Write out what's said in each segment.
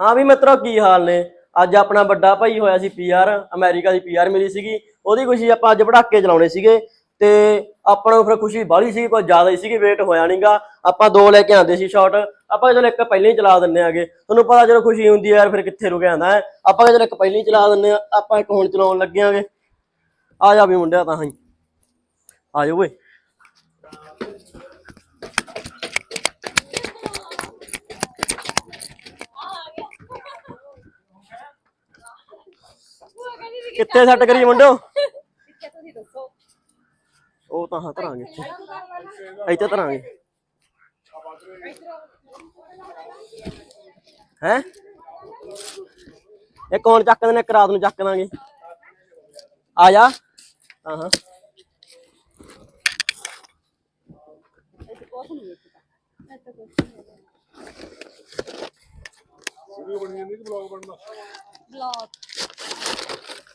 ਹਾਂ ਵੀ ਮਿੱਤਰੋ, ਕੀ ਹਾਲ ਨੇ? ਅੱਜ ਆਪਣਾ ਵੱਡਾ ਭਾਈ ਹੋਇਆ ਸੀ ਪੀਆਰ ਅਮਰੀਕਾ ਦੀ ਪੀਆਰ ਮਿਲੀ ਸੀਗੀ। ਉਹਦੀ ਖੁਸ਼ੀ ਆਪਾਂ ਅੱਜ ਪੜਾਕੇ ਚਲਾਉਣੇ ਸੀਗੇ ਤੇ ਆਪਾਂ ਨੂੰ ਫਿਰ ਖੁਸ਼ੀ ਬਾਹਲੀ ਸੀ ਪਰ ਜ਼ਿਆਦਾ ਹੀ ਸੀਗੀ ਵੇਟ ਹੋਇਆ ਨਹੀਂਗਾ ਆਪਾਂ ਦੋ ਲੈ ਕੇ ਆਂਦੇ ਸੀ ਸ਼ਾਟ ਆਪਾਂ ਚਲੋ ਇੱਕ ਪਹਿਲਾਂ ਹੀ ਚਲਾ ਦਿੰਨੇ ਆਗੇ। ਤੁਹਾਨੂੰ ਪਤਾ ਜਦੋਂ ਖੁਸ਼ੀ ਹੁੰਦੀ ਹੈ ਯਾਰ, ਫਿਰ ਕਿੱਥੇ ਰੁਕ ਜਾਂਦਾ ਹੈ? ਆਪਾਂ ਚਲੋ ਇੱਕ ਪਹਿਲਾਂ ਹੀ ਚਲਾ ਦਿੰਨੇ ਆ, ਆਪਾਂ ਇੱਕ ਹੁਣ ਚਲਾਉਣ ਲੱਗੇ ਆਂਗੇ। ਆ ਜਾ ਵੀ ਮੁੰਡਿਆ ਤਾਂ ਹਾਂ ਆ ਜਾ ਓਏ। ਕਿੱਥੇ ਸੈੱਟ ਕਰੀ ਮੁੰਡੋ? ਤੁਸੀਂ ਦੱਸੋ। ਉਹ ਤਾਂ ਹਾਂ ਧਰਾਂਗੇ ਇੱਥੇ। ਇੱਥੇ ਧਰਾਂਗੇ। ਹੈ? ਇੱਕ ਹੁਣ ਚੱਕ ਦਿੰਦੇ ਇੱਕ ਰਾਤ ਨੂੰ ਚੱਕ ਦਾਂਗੇ। ਆ ਜਾ। ਹਾਂ ਹਾਂ। ਬਲੌਗ ਦੱਸ ਦੇ ਵਿਆਹ ਵਿੱਚ ਭੁੱਲ ਗਈ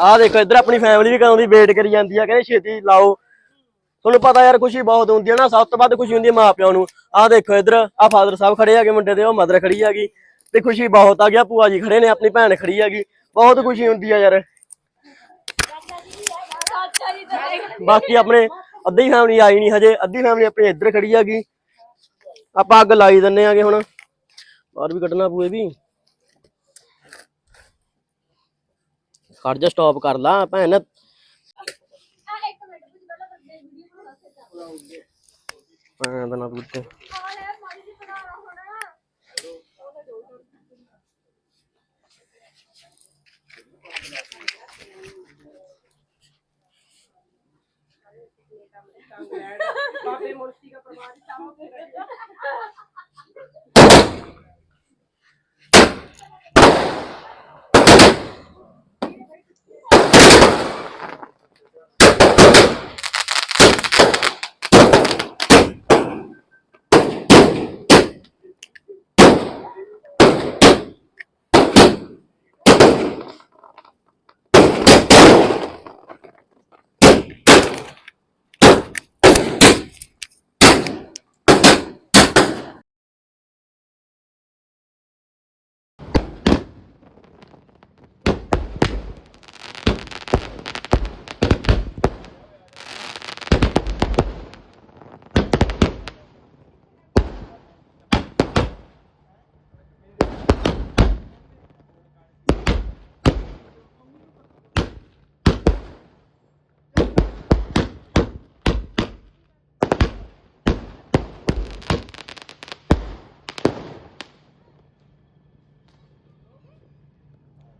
ਆ ਦੇਖੋ, ਇੱਧਰ ਆਪਣੀ ਫੈਮਿਲੀ ਵੀ ਕਦੋਂ ਦੀ ਵੇਟ ਕਰੀ ਜਾਂਦੀ ਆ, ਕਹਿੰਦੇ ਛੇਤੀ ਲਾਓ। ਤੁਹਾਨੂੰ ਪਤਾ ਯਾਰ, ਖੁਸ਼ੀ ਬਹੁਤ ਹੁੰਦੀ ਹੈ ਨਾ, ਸਭ ਤੋਂ ਵੱਧ ਖੁਸ਼ੀ ਹੁੰਦੀ ਹੈ ਮਾਪਿਆਂ ਨੂੰ। ਆ ਦੇਖੋ ਇੱਧਰ ਆ ਫਾਦਰ ਸਾਹਿਬ ਖੜੇ ਹੈਗੇ ਮੁੰਡੇ ਦੇ, ਉਹ ਮਦਰ ਖੜੀ ਹੈਗੀ। ਤੇ ਖੁਸ਼ੀ ਬਹੁਤ ਆ ਗਿਆ ਭੂਆ ਜੀ ਖੜੇ ਨੇ, ਆਪਣੀ ਭੈਣ ਖੜੀ ਹੈਗੀ। ਬਹੁਤ ਖੁਸ਼ੀ ਹੁੰਦੀ ਆ ਯਾਰ। ਬਾਕੀ ਆਪਣੇ ਅੱਧੀ ਫੈਮਿਲੀ ਆਈ ਨਹੀਂ ਹਜੇ, ਅੱਧੀ ਫੈਮਿਲੀ ਆਪਣੀ ਇੱਧਰ ਖੜੀ ਹੈਗੀ। ਆਪਾਂ ਅੱਗ ਲਾਈ ਦਿੰਨੇ ਆਗੇ ਹੁਣ। ਬਾਹਰ ਵੀ ਕੱਢਣਾ ਪੂਏ ਵੀ ਖੜ ਜਾ ਸਟਾਪ ਕਰ ਲਾ ਭੈਣ ਆ ਇੱਕ ਮਿੰਟ ਪੁੱਛ ਪਹਿਲਾਂ ਬੰਦੇ ਵੀਡੀਓ ਬਣਾ ਕੇ ਚੱਲ ਭੈਣ ਦਾ ਨਾ ਪੁੱਛ ਹਾਂ ਲੈ ਮਾੜੀ ਜੀ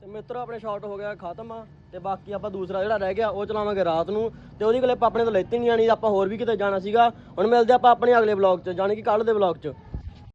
ਤੇ ਮਿੱਤਰੋ, ਆਪਣੇ ਸ਼ਾਟ ਹੋ ਗਿਆ, ਖਤਮ ਆ। ਤੇ ਬਾਕੀ ਆਪਾਂ ਦੂਸਰਾ ਜਿਹੜਾ ਰਹਿ ਗਿਆ, ਉਹ ਚਲਾਵਾਂਗੇ ਰਾਤ ਨੂੰ। ਤੇ ਉਹਦੀ ਕਲਿੱਪ ਆਪਣੇ ਤੋਂ ਲੈਤੀ ਨਹੀਂ ਆਣੀ ਆਪਾਂ ਹੋਰ ਵੀ ਕਿਤੇ ਜਾਣਾ ਸੀਗਾ। ਹੁਣ ਮਿਲਦੇ ਆਪਾਂ ਆਪਣੇ ਅਗਲੇ ਵਲੌਗ 'ਚ, ਜਾਣੀ ਕਿ ਕੱਲ ਦੇ ਵਲੌਗ 'ਚ।